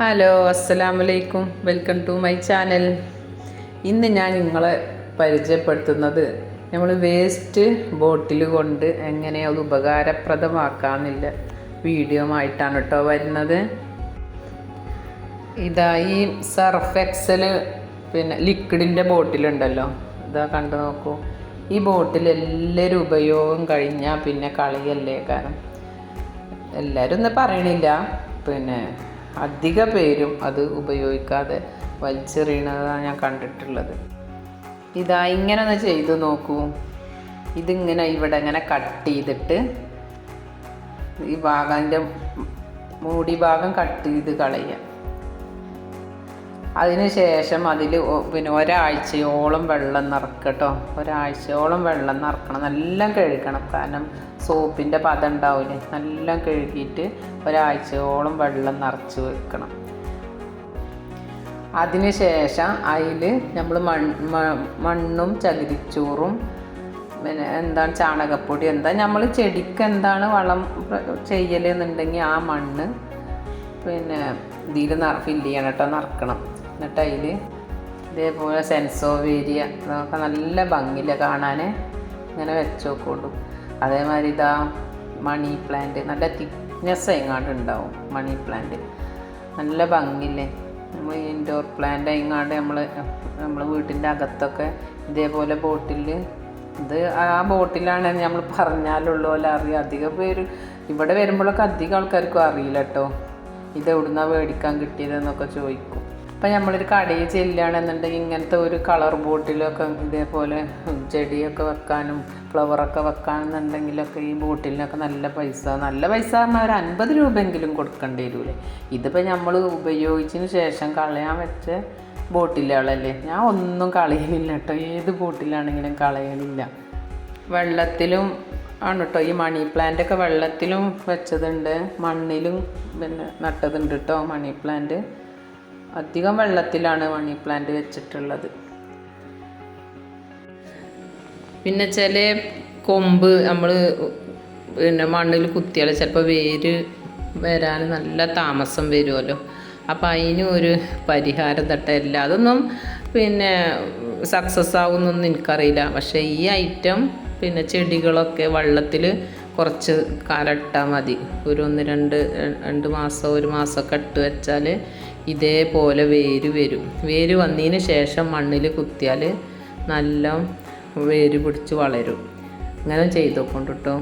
Hello അസ്സലാമലൈക്കും. Welcome to my channel. ഇന്ന് ഞാൻ നിങ്ങളെ പരിചയപ്പെടുത്തുന്നത് നമ്മൾ വേസ്റ്റ് ബോട്ടിൽ കൊണ്ട് എങ്ങനെ അത് ഉപകാരപ്രദമാക്കാമെന്നില്ല വീഡിയോ ആയിട്ടാണ് കേട്ടോ വരുന്നത്. ഇതാ ഈ സർഫ് എക്സൽ പിന്നെ ലിക്വിഡിന്റെ ബോട്ടിലുണ്ടല്ലോ ഇതാ കണ്ടു നോക്കൂ. ഈ ബോട്ടിൽ എല്ലാവരും ഉപയോഗം കഴിഞ്ഞാൽ പിന്നെ കളിയല്ലേ കാരണം എല്ലാവരും ഒന്നും പറയണില്ല. പിന്നെ അധിക പേരും അത് ഉപയോഗിക്കാതെ വലിച്ചെറിയണതാണ് ഞാൻ കണ്ടിട്ടുള്ളത്. ഇതാ ഇങ്ങനെ ഒന്ന് ചെയ്ത് നോക്കൂ. ഇതിങ്ങനെ ഇവിടെ ഇങ്ങനെ കട്ട് ചെയ്തിട്ട് ഈ ഭാഗം മൂടി ഭാഗം കട്ട് ചെയ്ത് കളയുക. അതിന് ശേഷം അതിൽ പിന്നെ ഒരാഴ്ചയോളം വെള്ളം നിറക്കട്ടോ. ഒരാഴ്ചയോളം വെള്ളം നിറക്കണം. നല്ല കഴുകണം. കാരണം സോപ്പിന്റെ പദം ഉണ്ടാവില്ലേ നല്ല കഴുകിയിട്ട് ഒരാഴ്ചയോളം വെള്ളം നിറച്ച് വെക്കണം. അതിനുശേഷം അതിൽ നമ്മൾ മണ്ണും ചകിരിച്ചോറും പിന്നെ എന്താണ് ചാണകപ്പൊടി എന്താ നമ്മൾ ചെടിക്ക് എന്താണ് വളം ചെയ്യലെന്നുണ്ടെങ്കിൽ ആ മണ്ണ് പിന്നെ ഇതിൽ ഫില്ല് ചെയ്യണം കേട്ടോ നിറക്കണം. എന്നിട്ട് അതിൽ ഇതേപോലെ സെൻസോവേരിയ അതൊക്കെ നല്ല ഭംഗിയില്ല കാണാൻ ഇങ്ങനെ വെച്ച് നോക്കുള്ളൂ അതേമാതിരി ഇതാ മണി പ്ലാന്റ് നല്ല തിക്നെസ് എങ്ങാണ്ട് ഉണ്ടാവും മണി പ്ലാന്റ് നല്ല ഭംഗിയില്ലേ നമ്മൾ ഇൻഡോർ പ്ലാന്റ് എങ്ങാണ്ട് നമ്മൾ നമ്മൾ വീട്ടിന്റെ അകത്തൊക്കെ ഇതേപോലെ ബോട്ടിൽ ഇത് ആ ബോട്ടിലാണ് നമ്മൾ പറഞ്ഞാലുള്ളൂ അല്ല അറിയാം. അധികം പേര് ഇവിടെ വരുമ്പോഴൊക്കെ അധികം ആൾക്കാർക്കും അറിയില്ല കേട്ടോ ഇത് എവിടുന്നാ മേടിക്കാൻ കിട്ടിയതെന്നൊക്കെ ചോദിക്കും. അപ്പം നമ്മളൊരു കടയിൽ ചെല്ലുകയാണെന്നുണ്ടെങ്കിൽ ഇങ്ങനത്തെ ഒരു കളർ ബോട്ടിലൊക്കെ ഇതേപോലെ ചെടിയൊക്കെ വെക്കാനും ഫ്ലവറൊക്കെ വെക്കാണെന്നുണ്ടെങ്കിലൊക്കെ ഈ ബോട്ടിലിനൊക്കെ നല്ല പൈസ. നല്ല പൈസ പറഞ്ഞാൽ ഒരു അൻപത് രൂപയെങ്കിലും കൊടുക്കേണ്ടി വരൂലേ? ഇതിപ്പോൾ നമ്മൾ ഉപയോഗിച്ചതിന് ശേഷം കളയാൻ വെച്ച ബോട്ടിലുകളല്ലേ? ഞാൻ ഒന്നും കളയലില്ല കേട്ടോ. ഏത് ബോട്ടിലാണെങ്കിലും കളയലില്ല. വെള്ളത്തിലും ആണ് കേട്ടോ. ഈ മണി പ്ലാന്റ് ഒക്കെ വെള്ളത്തിലും വെച്ചതുണ്ട്. മണ്ണിലും പിന്നെ നട്ടതുണ്ട് കേട്ടോ മണി പ്ലാന്റ് അധികം വെള്ളത്തിലാണ് മണി പ്ലാന്റ് വെച്ചിട്ടുള്ളത്. പിന്നെ ചില കൊമ്പ് നമ്മൾ പിന്നെ മണ്ണിൽ കുത്തിയാൽ ചിലപ്പോൾ വേര് വരാൻ നല്ല താമസം വരുമല്ലോ അപ്പം അതിന് ഒരു പരിഹാരം തട്ടല്ല അതൊന്നും പിന്നെ സക്സസ് ആവുമെന്നൊന്നും എനിക്കറിയില്ല. പക്ഷേ ഈ ഐറ്റം പിന്നെ ചെടികളൊക്കെ വെള്ളത്തിൽ കുറച്ച് കാലം ഇട്ടാൽ മതി. ഒരു ഒന്ന് രണ്ട് രണ്ട് മാസം ഒരു മാസമൊക്കെ ഇട്ട് വെച്ചാൽ ഇതേപോലെ വേര് വരും. വേര് വന്നതിന് ശേഷം മണ്ണിൽ കുത്തിയാൽ നല്ല വേര് പിടിച്ച് വളരും. അങ്ങനെ ചെയ്തു കേട്ടോ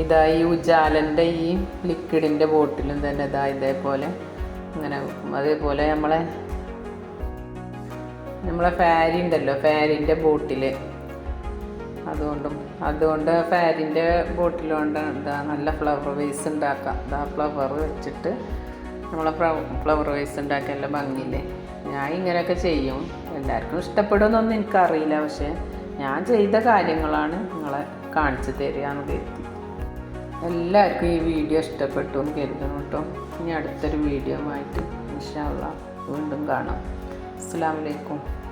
ഇതാ ഈ ഉജാലന്റെ ഈ ലിക്വിഡിന്റെ ബോട്ടിലും തന്നെ ഇതാ ഇതേപോലെ വെക്കും അതേപോലെ നമ്മളെ നമ്മളെ ഫാരി ഉണ്ടല്ലോ ഫാരിന്റെ ബോട്ടിൽ അതുകൊണ്ടും അതുകൊണ്ട് ഫാരിന്റെ ബോട്ടിൽ കൊണ്ട് എന്താ നല്ല ഫ്ലവർ വേസ് ഉണ്ടാക്കാം. ഇതാ ഫ്ലവർ വെച്ചിട്ട് നമ്മളെ ഫ്ലവർ വേസ് ഉണ്ടാക്കി നല്ല ഭംഗിയില്ലേ? ഞാൻ ഇങ്ങനെയൊക്കെ ചെയ്യും. എല്ലാവർക്കും ഇഷ്ടപ്പെടുമെന്നൊന്നും എനിക്കറിയില്ല. പക്ഷേ ഞാൻ ചെയ്ത കാര്യങ്ങളാണ് നിങ്ങളെ കാണിച്ചു തരികയെന്ന് കരുതി. എല്ലാവർക്കും ഈ വീഡിയോ ഇഷ്ടപ്പെട്ടു എന്ന് കരുതണം കേട്ടോ. ഇനി അടുത്തൊരു വീഡിയോ ആയിട്ട് ഇൻഷാള്ള വീണ്ടും കാണാം. അസ്സാം വലൈക്കും